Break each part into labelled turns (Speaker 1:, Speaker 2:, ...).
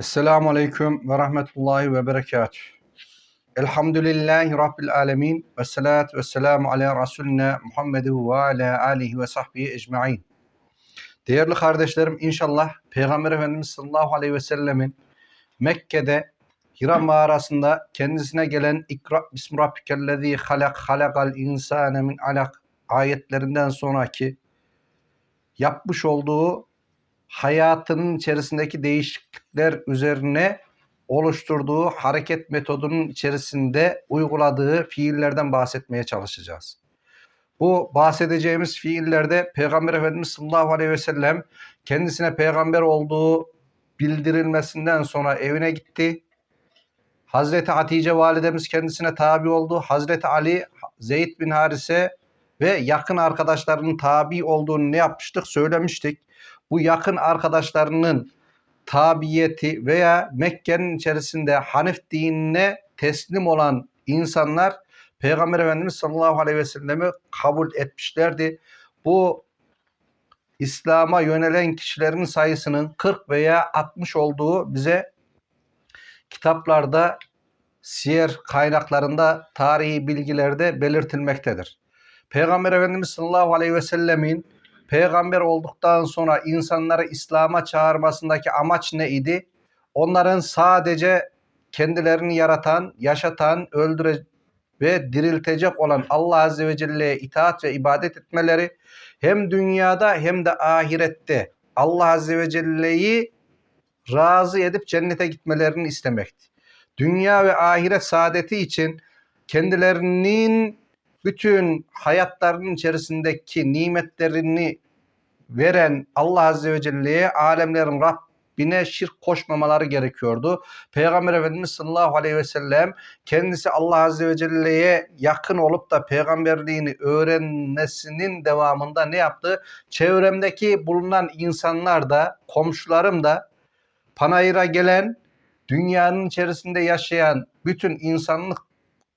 Speaker 1: Esselamu Aleyküm ve Rahmetullahi ve Berekatuhu. Elhamdülillahi Rabbil Alemin ve salatu ve selamu ala Resulüne Muhammedu ve ala alihi ve sahbihi ecma'in. Değerli kardeşlerim inşallah Peygamber Efendimiz sallallahu aleyhi ve sellemin Mekke'de Hira mağarasında kendisine gelen İkra bismi rabbikellezî halak halakal insâne min alak ayetlerinden sonraki yapmış olduğu hayatının içerisindeki değişiklikler üzerine oluşturduğu hareket metodunun içerisinde uyguladığı fiillerden bahsetmeye çalışacağız. Bu bahsedeceğimiz fiillerde Peygamber Efendimiz sallallahu aleyhi ve sellem kendisine peygamber olduğu bildirilmesinden sonra evine gitti. Hazreti Hatice validemiz kendisine tabi oldu. Hazreti Ali, Zeyd bin Harise ve yakın arkadaşlarının tabi olduğunu ne yapmıştık söylemiştik bu yakın arkadaşlarının tabiyeti veya Mekke'nin içerisinde Hanif dinine teslim olan insanlar Peygamber Efendimiz sallallahu aleyhi ve sellemi kabul etmişlerdi. Bu İslam'a yönelen kişilerin sayısının 40 veya 60 olduğu bize kitaplarda, siyer kaynaklarında, tarihi bilgilerde belirtilmektedir. Peygamber Efendimiz sallallahu aleyhi ve sellemin peygamber olduktan sonra insanları İslam'a çağırmasındaki amaç ne idi? Onların sadece kendilerini yaratan, yaşatan, öldüre ve diriltecek olan Allah Azze ve Celle'ye itaat ve ibadet etmeleri hem dünyada hem de ahirette Allah Azze ve Celle'yi razı edip cennete gitmelerini istemekti. Dünya ve ahiret saadeti için kendilerinin bütün hayatlarının içerisindeki nimetlerini veren Allah Azze ve Celle'ye alemlerin Rabbine şirk koşmamaları gerekiyordu. Peygamber Efendimiz sallallahu aleyhi ve sellem kendisi Allah Azze ve Celle'ye yakın olup da peygamberliğini öğrenmesinin devamında ne yaptı? Çevremdeki bulunan insanlar da komşularım da panayıra gelen dünyanın içerisinde yaşayan bütün insanlık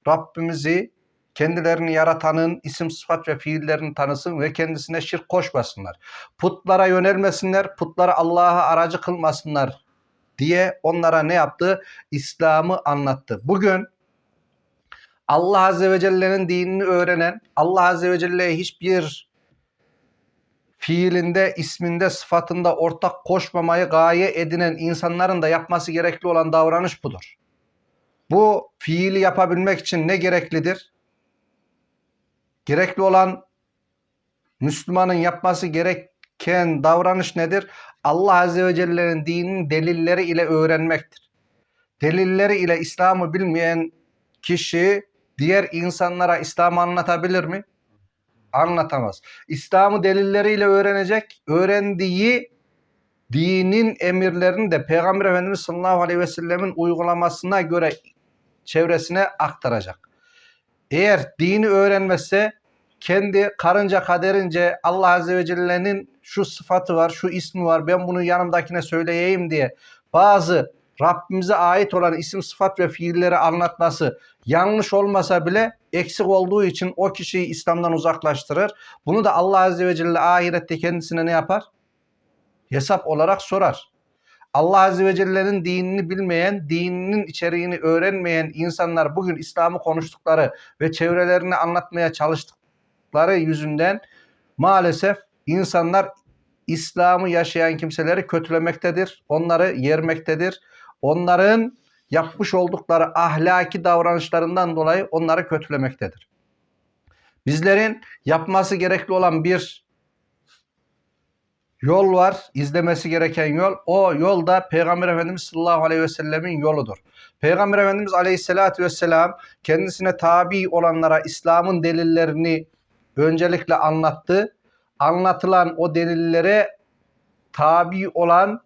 Speaker 1: Rabbimizi kendilerini yaratanın isim, sıfat ve fiillerini tanısın ve kendisine şirk koşmasınlar. Putlara yönelmesinler, putlara Allah'a aracı kılmasınlar diye onlara ne yaptı? İslam'ı anlattı. Bugün Allah Azze ve Celle'nin dinini öğrenen, Allah Azze ve Celle'ye hiçbir fiilinde, isminde, sıfatında ortak koşmamayı gaye edinen insanların da yapması gerekli olan davranış budur. Bu fiili yapabilmek için ne gereklidir? Gerekli olan Müslümanın yapması gereken davranış nedir? Allah Azze ve Celle'nin dininin delilleri ile öğrenmektir. Delilleri ile İslam'ı bilmeyen kişi diğer insanlara İslam'ı anlatabilir mi? Anlatamaz. İslam'ı delilleriyle öğrenecek. Öğrendiği dinin emirlerini de Peygamber Efendimiz sallallahu aleyhi ve sellemin uygulamasına göre çevresine aktaracak. Eğer dini öğrenmezse kendi karınca kaderince Allah Azze ve Celle'nin şu sıfatı var, şu ismi var, ben bunu yanımdakine söyleyeyim diye bazı Rabbimize ait olan isim, sıfat ve fiilleri anlatması yanlış olmasa bile eksik olduğu için o kişiyi İslam'dan uzaklaştırır. Bunu da Allah Azze ve Celle ahirette kendisine ne yapar? Hesap olarak sorar. Allah Azze ve Celle'nin dinini bilmeyen, dininin içeriğini öğrenmeyen insanlar bugün İslam'ı konuştukları ve çevrelerini anlatmaya çalıştıkları yüzünden maalesef insanlar İslam'ı yaşayan kimseleri kötülemektedir. Onları yermektedir. Onların yapmış oldukları ahlaki davranışlarından dolayı onları kötülemektedir. Bizlerin yapması gerekli olan bir yol var, izlemesi gereken yol. O yol da Peygamber Efendimiz sallallahu aleyhi ve sellemin yoludur. Peygamber Efendimiz aleyhissalatü vesselam kendisine tabi olanlara İslam'ın delillerini öncelikle anlattı. Anlatılan o delillere tabi olan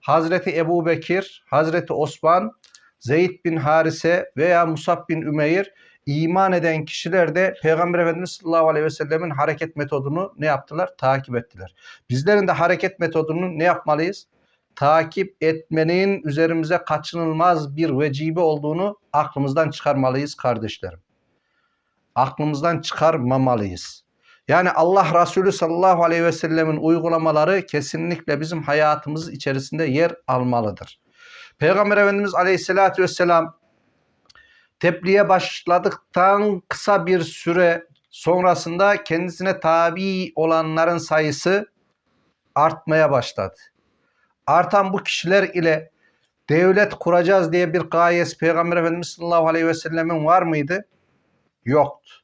Speaker 1: Hazreti Ebu Bekir, Hazreti Osman, Zeyd bin Harise veya Musab bin Ümeyr iman eden kişiler de Peygamber Efendimiz sallallahu aleyhi ve sellemin hareket metodunu ne yaptılar? Takip ettiler. Bizlerin de hareket metodunu ne yapmalıyız? Takip etmenin üzerimize kaçınılmaz bir vecibe olduğunu aklımızdan çıkarmalıyız kardeşlerim. Aklımızdan çıkarmamalıyız. Yani Allah Resulü sallallahu aleyhi ve sellemin uygulamaları kesinlikle bizim hayatımız içerisinde yer almalıdır. Peygamber Efendimiz Aleyhisselatü Vesselam tebliğe başladıktan kısa bir süre sonrasında kendisine tabi olanların sayısı artmaya başladı. Artan bu kişiler ile devlet kuracağız diye bir gayesi Peygamber Efendimiz sallallahu aleyhi ve sellemin var mıydı? Yoktu.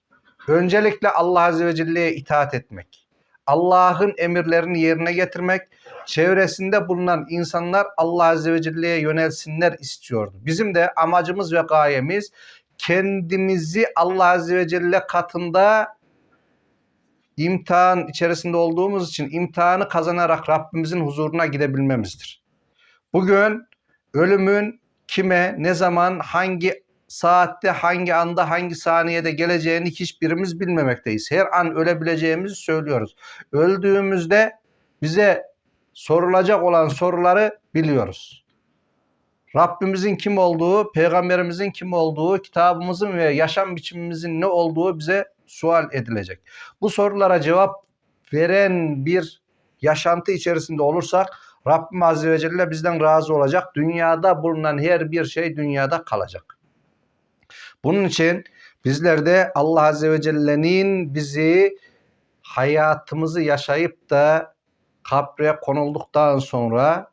Speaker 1: Öncelikle Allah Azze ve Celle'ye itaat etmek. Allah'ın emirlerini yerine getirmek, çevresinde bulunan insanlar Allah Azze ve Celle'ye yönelsinler istiyordu. Bizim de amacımız ve gayemiz kendimizi Allah Azze ve Celle katında imtihan içerisinde olduğumuz için imtihanı kazanarak Rabbimizin huzuruna gidebilmemizdir. Bugün ölümün kime, ne zaman, hangi saatte, hangi anda, hangi saniyede geleceğini hiçbirimiz bilmemekteyiz. Her an ölebileceğimizi söylüyoruz. Öldüğümüzde bize sorulacak olan soruları biliyoruz. Rabbimizin kim olduğu, peygamberimizin kim olduğu, kitabımızın ve yaşam biçimimizin ne olduğu bize sual edilecek. Bu sorulara cevap veren bir yaşantı içerisinde olursak Rabbim Azze ve Celle bizden razı olacak. Dünyada bulunan her bir şey dünyada kalacak. Bunun için bizler de Allah Azze ve Celle'nin bizi hayatımızı yaşayıp da kabre konulduktan sonra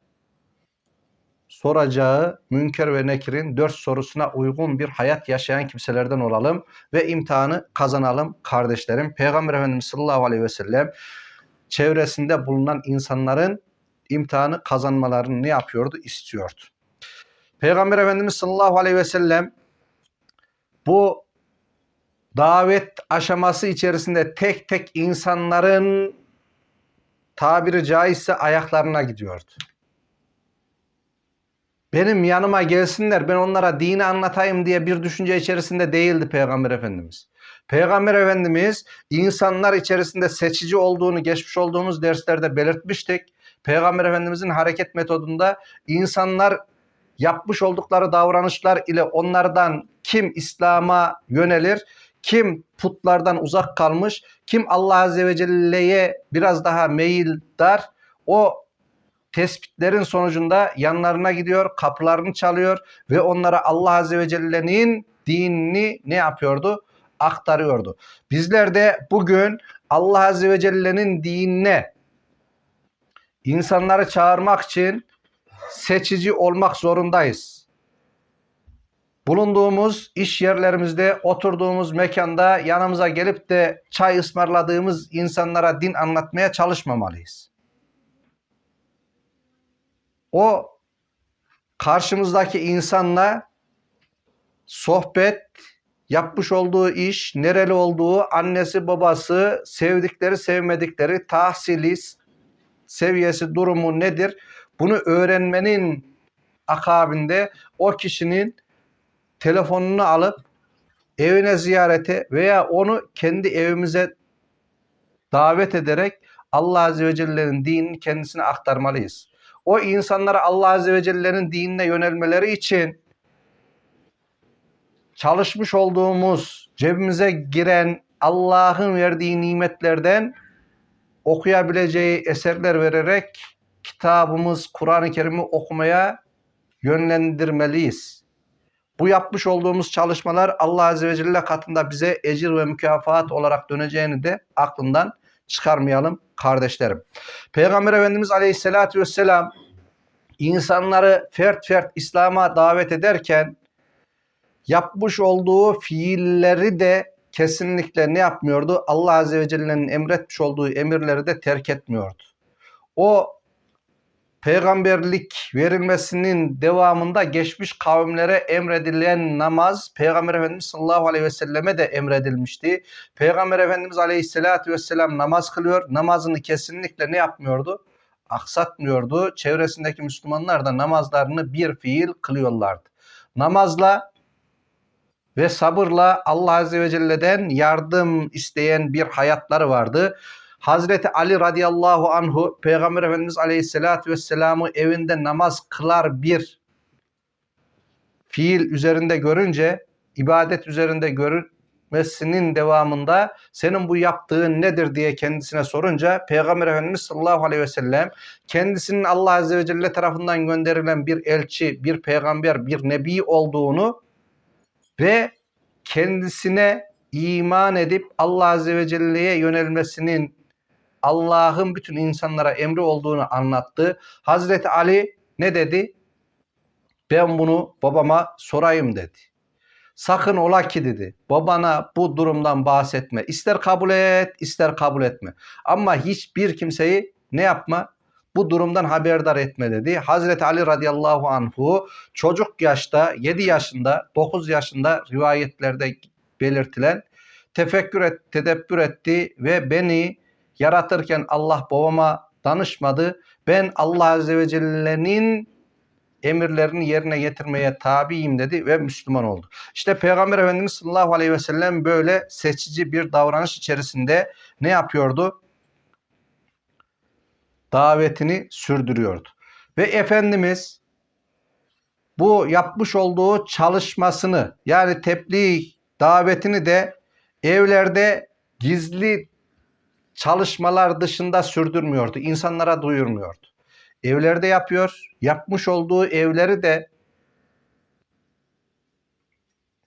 Speaker 1: soracağı Münker ve Nekir'in dört sorusuna uygun bir hayat yaşayan kimselerden olalım ve imtihanı kazanalım kardeşlerim. Peygamber Efendimiz sallallahu aleyhi ve sellem çevresinde bulunan insanların imtihanı kazanmalarını ne yapıyordu? istiyordu. Peygamber Efendimiz sallallahu aleyhi ve sellem bu davet aşaması içerisinde tek tek insanların tabiri caizse ayaklarına gidiyordu. Benim yanıma gelsinler ben onlara dini anlatayım diye bir düşünce içerisinde değildi Peygamber Efendimiz. Peygamber Efendimiz insanlar içerisinde seçici olduğunu geçmiş olduğumuz derslerde belirtmiştik. Peygamber Efendimizin hareket metodunda insanlar yapmış oldukları davranışlar ile onlardan kim İslam'a yönelir, kim putlardan uzak kalmış, kim Allah Azze ve Celle'ye biraz daha meyildar, o tespitlerin sonucunda yanlarına gidiyor, kapılarını çalıyor ve onlara Allah Azze ve Celle'nin dinini ne yapıyordu? Aktarıyordu. Bizler de bugün Allah Azze ve Celle'nin dinine insanları çağırmak için seçici olmak zorundayız. Bulunduğumuz iş yerlerimizde, oturduğumuz mekanda yanımıza gelip de çay ısmarladığımız insanlara din anlatmaya çalışmamalıyız. O karşımızdaki insanla sohbet, yapmış olduğu iş, nereli olduğu, annesi, babası, sevdikleri, sevmedikleri, tahsili, seviyesi, durumu nedir? Bunu öğrenmenin akabinde o kişinin telefonunu alıp evine ziyarete veya onu kendi evimize davet ederek Allah Azze ve Celle'nin dinini kendisine aktarmalıyız. O insanlara Allah Azze ve Celle'nin dinine yönelmeleri için çalışmış olduğumuz, cebimize giren Allah'ın verdiği nimetlerden okuyabileceği eserler vererek kitabımız Kur'an-ı Kerim'i okumaya yönlendirmeliyiz. Bu yapmış olduğumuz çalışmalar Allah Azze ve Celle katında bize ecir ve mükafat olarak döneceğini de aklından çıkarmayalım kardeşlerim. Peygamber Efendimiz Aleyhisselatü Vesselam insanları fert fert İslam'a davet ederken yapmış olduğu fiilleri de kesinlikle ne yapmıyordu? Allah Azze ve Celle'nin emretmiş olduğu emirleri de terk etmiyordu. O peygamberlik verilmesinin devamında geçmiş kavimlere emredilen namaz Peygamber Efendimiz sallallahu aleyhi ve selleme de emredilmişti. Peygamber Efendimiz aleyhissalatü vesselam namaz kılıyor. Namazını kesinlikle ne yapmıyordu? Aksatmıyordu. Çevresindeki Müslümanlar da namazlarını bir fiil kılıyorlardı. Namazla ve sabırla Allah Azze ve Celle'den yardım isteyen bir hayatları vardı. Hazreti Ali radıyallahu anhu Peygamber Efendimiz aleyhissalatü vesselam'ı evinde namaz kılar bir fiil üzerinde görünce, ibadet üzerinde etmesinin devamında senin bu yaptığın nedir diye kendisine sorunca Peygamber Efendimiz sallallahu aleyhi ve sellem kendisinin Allah azze ve celle tarafından gönderilen bir elçi, bir peygamber, bir nebi olduğunu ve kendisine iman edip Allah azze ve celle'ye yönelmesinin Allah'ın bütün insanlara emri olduğunu anlattı. Hazreti Ali ne dedi? Ben bunu babama sorayım dedi. Sakın ola ki dedi. Babana bu durumdan bahsetme. İster kabul et, ister kabul etme. Ama hiçbir kimseyi ne yapma? Bu durumdan haberdar etme dedi. Hazreti Ali radıyallahu anhu çocuk yaşta 7 yaşında 9 yaşında rivayetlerde belirtilen tefekkür et, tedebbür etti ve beni yaratırken Allah babama danışmadı. Ben Allah Azze ve Celle'nin emirlerini yerine getirmeye tabiyim dedi ve Müslüman oldu. İşte Peygamber Efendimiz sallallahu aleyhi ve sellem böyle seçici bir davranış içerisinde ne yapıyordu? Davetini sürdürüyordu. Ve Efendimiz bu yapmış olduğu çalışmasını yani tebliğ davetini de evlerde gizli çalışmalar dışında sürdürmüyordu. İnsanlara duyurmuyordu. Evlerde yapıyor. Yapmış olduğu evleri de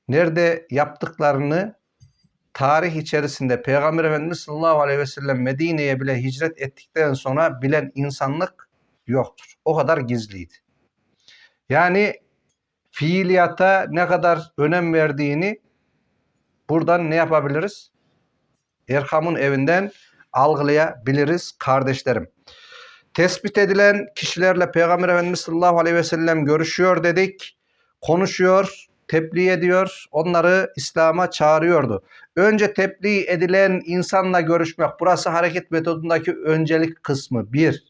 Speaker 1: nerede yaptıklarını tarih içerisinde Peygamber Efendimiz sallallahu aleyhi ve sellem Medine'ye bile hicret ettikten sonra bilen insanlık yoktur. O kadar gizliydi. Yani fiiliyata ne kadar önem verdiğini buradan ne yapabiliriz? Erkam'ın evinden algılayabiliriz kardeşlerim. Tespit edilen kişilerle Peygamber Efendimiz sallallahu aleyhi ve sellem görüşüyor dedik. Konuşuyor, tebliğ ediyor, onları İslam'a çağırıyordu. Önce tebliğ edilen insanla görüşmek, burası hareket metodundaki öncelik kısmı. Bir,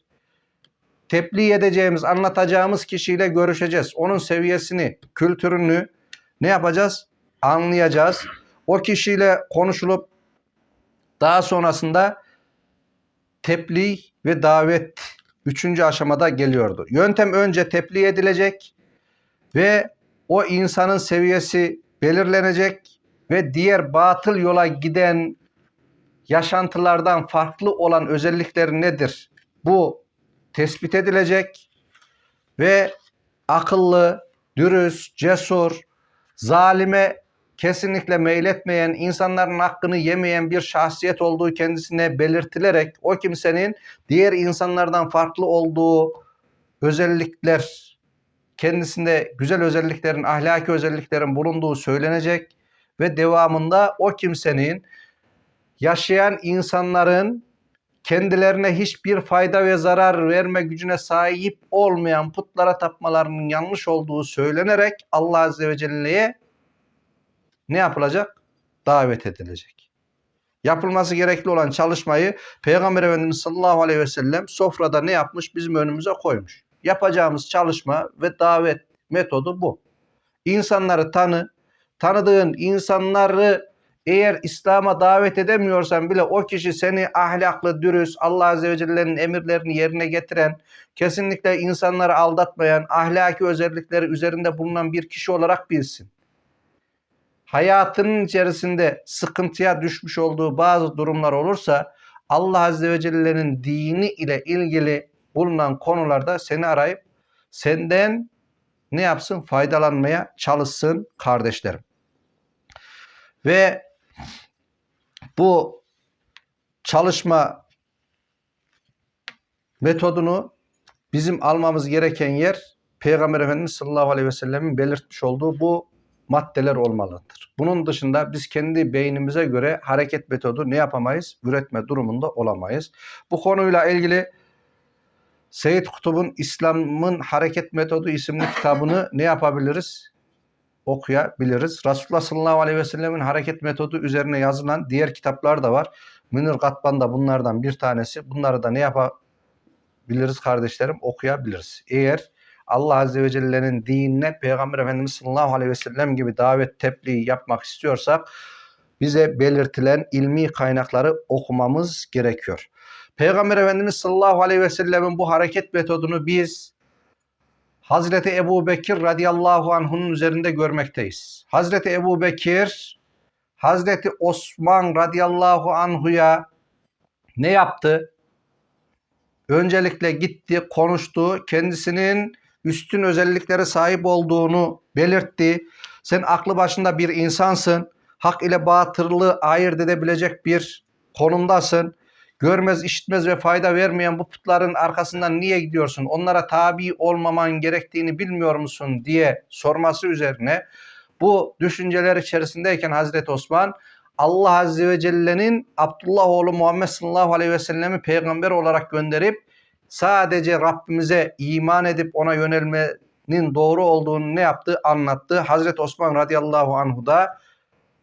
Speaker 1: tebliğ edeceğimiz, anlatacağımız kişiyle görüşeceğiz. Onun seviyesini, kültürünü ne yapacağız? Anlayacağız. O kişiyle konuşulup daha sonrasında tebliğ ve davet üçüncü aşamada geliyordu. Yöntem önce tebliğ edilecek ve o insanın seviyesi belirlenecek ve diğer batıl yola giden yaşantılardan farklı olan özellikleri nedir? Bu tespit edilecek ve akıllı, dürüst, cesur, zalime kesinlikle meyletmeyen, insanların hakkını yemeyen bir şahsiyet olduğu kendisine belirtilerek o kimsenin diğer insanlardan farklı olduğu özellikler kendisinde güzel özelliklerin, ahlaki özelliklerin bulunduğu söylenecek ve devamında o kimsenin yaşayan insanların kendilerine hiçbir fayda ve zarar verme gücüne sahip olmayan putlara tapmalarının yanlış olduğu söylenerek Allah Azze ve Celle'ye ne yapılacak? Davet edilecek. Yapılması gerekli olan çalışmayı Peygamber Efendimiz sallallahu aleyhi ve sellem sofrada ne yapmış? Bizim önümüze koymuş. Yapacağımız çalışma ve davet metodu bu. İnsanları tanı, tanıdığın insanları eğer İslam'a davet edemiyorsan bile o kişi seni ahlaklı, dürüst, Allah Azze ve Celle'nin emirlerini yerine getiren, kesinlikle insanları aldatmayan, ahlaki özellikleri üzerinde bulunan bir kişi olarak bilsin hayatının içerisinde sıkıntıya düşmüş olduğu bazı durumlar olursa Allah Azze ve Celle'nin dini ile ilgili bulunan konularda seni arayıp senden ne yapsın? Faydalanmaya çalışsın kardeşlerim. Ve bu çalışma metodunu bizim almamız gereken yer Peygamber Efendimiz sallallahu aleyhi ve sellemin belirtmiş olduğu bu maddeler olmalıdır. Bunun dışında biz kendi beynimize göre hareket metodu ne yapamayız? Üretme durumunda olamayız. Bu konuyla ilgili Seyyid Kutub'un İslam'ın Hareket Metodu isimli kitabını ne yapabiliriz? Okuyabiliriz. Resulullah sallallahu aleyhi ve sellemin hareket metodu üzerine yazılan diğer kitaplar da var. Münir Katban da bunlardan bir tanesi. Bunları da ne yapabiliriz kardeşlerim? Okuyabiliriz. Eğer Allah Azze ve Celle'nin dinine Peygamber Efendimiz sallallahu aleyhi ve sellem gibi davet tebliğ yapmak istiyorsak bize belirtilen ilmi kaynakları okumamız gerekiyor. Peygamber Efendimiz sallallahu aleyhi ve sellemin bu hareket metodunu biz Hazreti Ebu Bekir radıyallahu anh'un üzerinde görmekteyiz. Hazreti Ebu Bekir Hazreti Osman radıyallahu anhuya ne yaptı? Öncelikle gitti, konuştu, kendisinin üstün özelliklere sahip olduğunu belirtti. Sen aklı başında bir insansın. Hak ile batılı ayırt edebilecek bir konumdasın. Görmez, işitmez ve fayda vermeyen bu putların arkasından niye gidiyorsun? Onlara tabi olmaman gerektiğini bilmiyor musun diye sorması üzerine bu düşünceler içerisindeyken Hazreti Osman Allah Azze ve Celle'nin Abdullah oğlu Muhammed sallallahu aleyhi ve sellemi peygamber olarak gönderip sadece Rabbimize iman edip ona yönelmenin doğru olduğunu ne yaptı? Anlattı. Hazreti Osman radıyallahu anhu da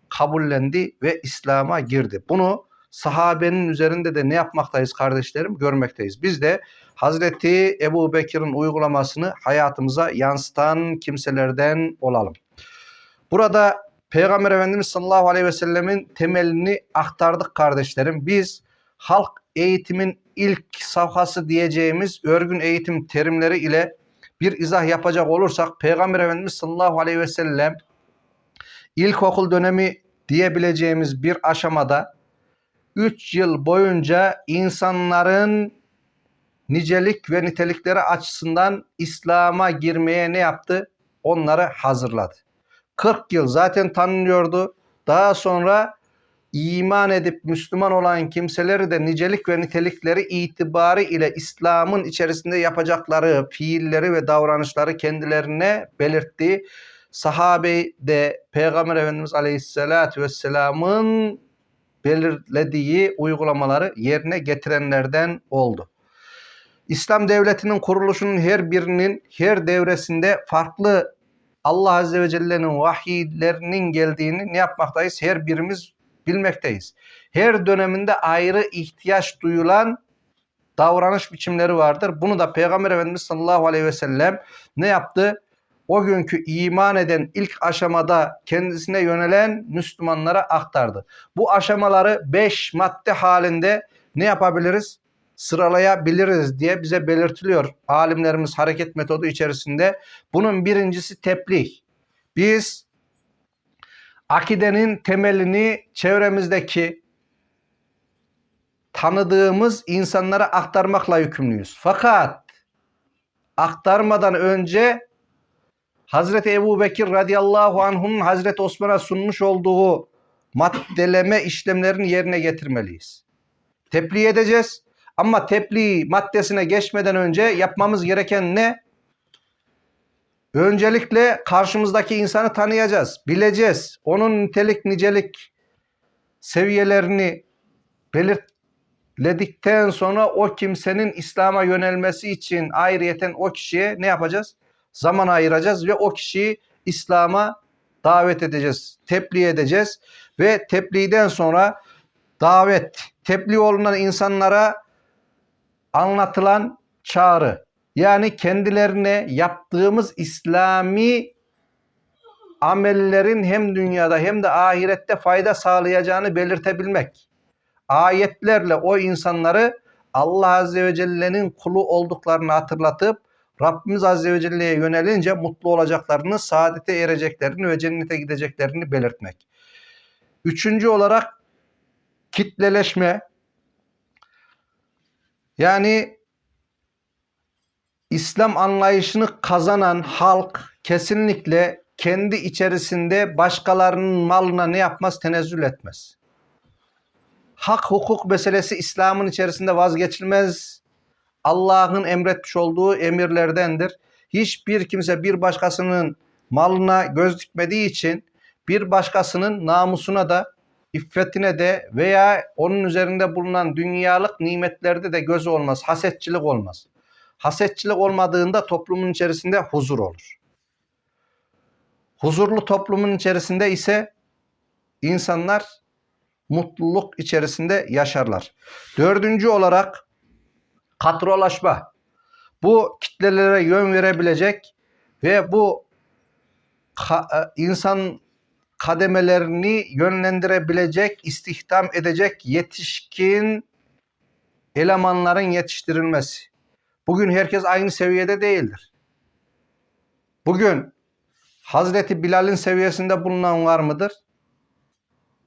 Speaker 1: kabullendi ve İslam'a girdi. Bunu sahabenin üzerinde de ne yapmaktayız kardeşlerim? Görmekteyiz. Biz de Hazreti Ebu Bekir'in uygulamasını hayatımıza yansıtan kimselerden olalım. Burada Peygamber Efendimiz sallallahu aleyhi ve sellemin temelini aktardık kardeşlerim. Biz halk eğitimin ilk safhası diyeceğimiz örgün eğitim terimleri ile bir izah yapacak olursak Peygamber Efendimiz sallallahu aleyhi ve sellem ilkokul dönemi diyebileceğimiz bir aşamada 3 yıl boyunca insanların nicelik ve nitelikleri açısından İslam'a girmeye ne yaptı? Onları hazırladı. 40 yıl zaten tanınıyordu. Daha sonra iman edip Müslüman olan kimseleri de nicelik ve nitelikleri itibarı ile İslam'ın içerisinde yapacakları fiilleri ve davranışları kendilerine belirtti. Sahabe de Peygamber Efendimiz Aleyhisselatü Vesselam'ın belirlediği uygulamaları yerine getirenlerden oldu. İslam devletinin kuruluşunun her birinin her devresinde farklı Allah Azze ve Celle'nin vahiylerinin geldiğini ne yapmaktayız? Her birimiz bilmekteyiz. Her döneminde ayrı ihtiyaç duyulan davranış biçimleri vardır. Bunu da Peygamber Efendimiz sallallahu aleyhi ve sellem ne yaptı? O günkü iman eden ilk aşamada kendisine yönelen Müslümanlara aktardı. Bu aşamaları beş madde halinde ne yapabiliriz? Sıralayabiliriz diye bize belirtiliyor alimlerimiz hareket metodu içerisinde. Bunun birincisi tebliğ. Biz akidenin temelini çevremizdeki tanıdığımız insanlara aktarmakla yükümlüyüz. Fakat aktarmadan önce Hazreti Ebu Bekir radıyallahu anh'un Hazreti Osman'a sunmuş olduğu maddeleme işlemlerini yerine getirmeliyiz. Tebliğ edeceğiz. Ama tebliğ maddesine geçmeden önce yapmamız gereken ne? Öncelikle karşımızdaki insanı tanıyacağız, bileceğiz. Onun nitelik, nicelik seviyelerini belirtledikten sonra o kimsenin İslam'a yönelmesi için ayrıyeten o kişiye ne yapacağız? Zaman ayıracağız ve o kişiyi İslam'a davet edeceğiz, tebliğ edeceğiz ve tebliğden sonra davet, tebliğ olunan insanlara anlatılan çağrı. Yani kendilerine yaptığımız İslami amellerin hem dünyada hem de ahirette fayda sağlayacağını belirtebilmek. Ayetlerle o insanları Allah Azze ve Celle'nin kulu olduklarını hatırlatıp Rabbimiz Azze ve Celle'ye yönelince mutlu olacaklarını, saadete ereceklerini ve cennete gideceklerini belirtmek. Üçüncü olarak kitleleşme. Yani İslam anlayışını kazanan halk kesinlikle kendi içerisinde başkalarının malına ne yapmaz? Tenezzül etmez. Hak hukuk meselesi İslam'ın içerisinde vazgeçilmez. Allah'ın emretmiş olduğu emirlerdendir. Hiçbir kimse bir başkasının malına göz dikmediği için bir başkasının namusuna da iffetine de veya onun üzerinde bulunan dünyalık nimetlerde de gözü olmaz. Hasetçilik olmaz. Hasetçilik olmadığında toplumun içerisinde huzur olur. Huzurlu toplumun içerisinde ise insanlar mutluluk içerisinde yaşarlar. Dördüncü olarak katrolaşma. Bu kitlelere yön verebilecek ve bu ka- e, insan kademelerini yönlendirebilecek, istihdam edecek yetişkin elemanların yetiştirilmesi. Bugün herkes aynı seviyede değildir. Bugün Hazreti Bilal'in seviyesinde bulunan var mıdır?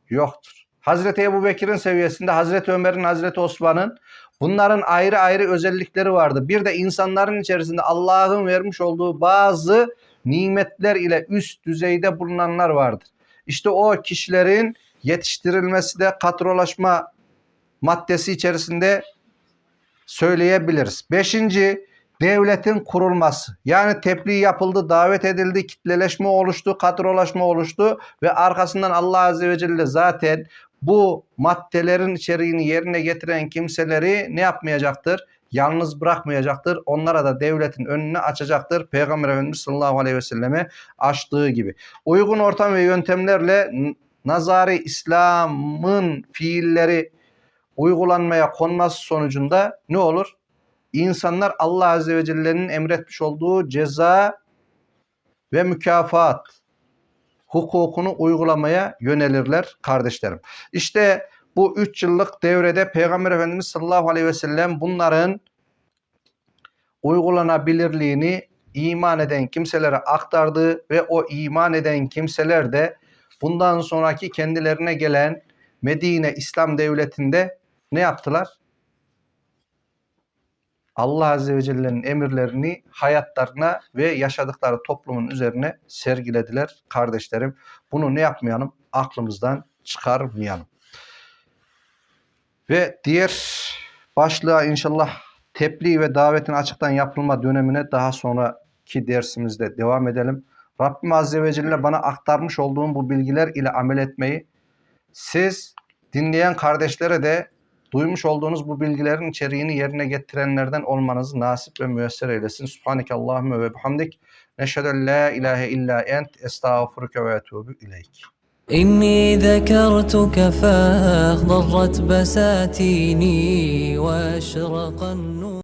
Speaker 1: Yoktur. Hazreti Ebu Bekir'in seviyesinde, Hazreti Ömer'in, Hazreti Osman'ın bunların ayrı ayrı özellikleri vardı. Bir de insanların içerisinde Allah'ın vermiş olduğu bazı nimetler ile üst düzeyde bulunanlar vardır. İşte o kişilerin yetiştirilmesi de katrolaşma maddesi içerisinde söyleyebiliriz. Beşinci, devletin kurulması. Yani tebliğ yapıldı, davet edildi, kitleleşme oluştu, kadrolaşma oluştu ve arkasından Allah Azze ve Celle zaten bu maddelerin içeriğini yerine getiren kimseleri ne yapmayacaktır? Yalnız bırakmayacaktır. Onlara da devletin önünü açacaktır. Peygamber Efendimiz sallallahu aleyhi ve selleme açtığı gibi. Uygun ortam ve yöntemlerle nazari İslam'ın fiilleri uygulanmaya konması sonucunda ne olur? İnsanlar Allah Azze ve Celle'nin emretmiş olduğu ceza ve mükafat hukukunu uygulamaya yönelirler kardeşlerim. İşte bu 3 yıllık devrede Peygamber Efendimiz sallallahu aleyhi ve sellem bunların uygulanabilirliğini iman eden kimselere aktardı ve o iman eden kimseler de bundan sonraki kendilerine gelen Medine İslam Devleti'nde ne yaptılar? Allah Azze ve Celle'nin emirlerini hayatlarına ve yaşadıkları toplumun üzerine sergilediler kardeşlerim. Bunu ne yapmayalım? Aklımızdan çıkarmayalım. Ve diğer başlığa inşallah tebliğ ve davetin açıktan yapılma dönemine daha sonraki dersimizde devam edelim. Rabbim Azze ve Celle bana aktarmış olduğum bu bilgiler ile amel etmeyi siz dinleyen kardeşlere de duymuş olduğunuz bu bilgilerin içeriğini yerine getirenlerden olmanızı nasip ve müyesser eylesin. Subhaneke Allahümme ve bihamdik. Neşhedü en la ilahe illa ent. Estağfuruke ve etubu ileyk.
Speaker 2: إني ذكرتك فاخضرت بساتيني وأشرق النور